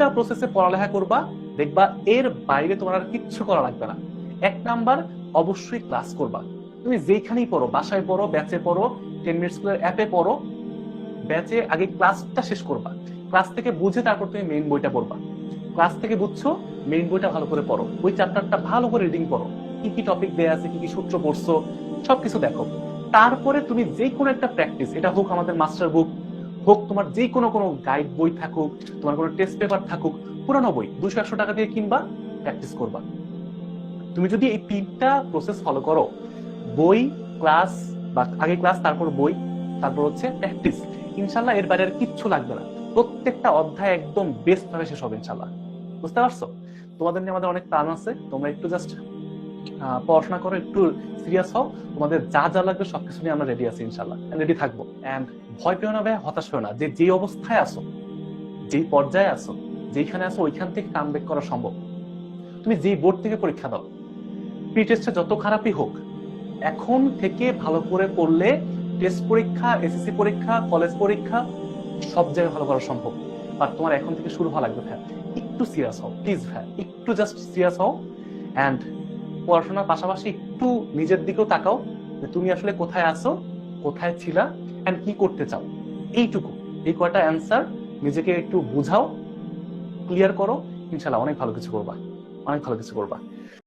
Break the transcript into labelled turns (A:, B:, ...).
A: তিনটা প্রসেসে পড়ালেখা করবা, দেখবা এর বাইরে তোমার আর কিচ্ছু করা লাগবে না। এক নাম্বার, অবশ্যই ক্লাস করবা। তুমি যেখানেই পড়ো, বাসায় পড়ো ব্যাচে পড়ো টেন মিনিট স্কুলের অ্যাপে পড়ো ব্যাচে আগে ক্লাসটা শেষ করবা। ক্লাস থেকে বুঝে তারপর তুমি মেইন বইটা পড়বা। ক্লাস থেকে বুঝছ মেইন বইটা ভালো করে পড়ো। ওই চ্যাপ্টারটা ভালো করে রিডিং করো। কি কি টপিক দেয়া আছে, কি কি সূত্র পড়ছো, সবকিছু দেখো। তারপরে তুমি যে কোনো একটা প্র্যাকটিস এটা হোক আমাদের মাস্টার বুক হোক, তোমার যে কোনো কোনো গাইড বই থাকুক, তোমার কোনো টেস্ট পেপার থাকুক, পুরানো বই দুশো একশো টাকা দিয়ে কিনবা প্র্যাকটিস করবা। তুমি যদি এই তিনটা প্রসেস ফলো করো, বই ক্লাস বা আগে ক্লাস তারপর বই, তারপর হচ্ছে প্র্যাকটিস ইনশাল্লাহ এর বাইরে আর কিচ্ছু লাগবে না। প্রত্যেকটা অধ্যায় একদম বেস্ট ভাবে শেষ হবে ইনশাল্লাহ। বুঝতে পারছ? তোমাদের নিয়ে আমাদের অনেক প্ল্যান আছে, তোমরা একটু জাস্ট পড়াশোনা করো, একটু সিরিয়াস হও, তোমাদের যা যা লাগবে সবকিছু নিয়ে আমরা রেডি আছি ইনশাল্লাহ রেডি থাকব এন্ড ভয় পেও না ভাই, হতাশ পেও না। যে যে অবস্থায় আছো যেই পর্যায়ে আছো যেখানে আছো, ওইখান থেকে কাম করা সম্ভব। তুমি যেই বোর্ড থেকে পরীক্ষা দাও প্রি টেস্টে যত খারাপই হোক, এখন থেকে ভালো করে পড়লে টেস্ট পরীক্ষা এসএসসি পরীক্ষা কলেজ পরীক্ষা, সব জায়গায় ভালো করা সম্ভব। বাট তোমার এখন থেকে শুরু হওয়া লাগবে ভাই একটু সিরিয়াস হও প্লিজ ভাই একটু জাস্ট সিরিয়াস হও। অ্যান্ড পড়াশোনার পাশাপাশি একটু নিজের দিকেও তাকাও যে তুমি আসলে কোথায় আছো, কোথায় ছিলা অ্যান্ড কি করতে চাও? এইটুকু। এই কয়টা অ্যান্সার নিজেকে একটু বুঝাও ক্লিয়ার করো, ইনশাল্লাহ অনেক ভালো কিছু করবা। অনেক ভালো কিছু করবা।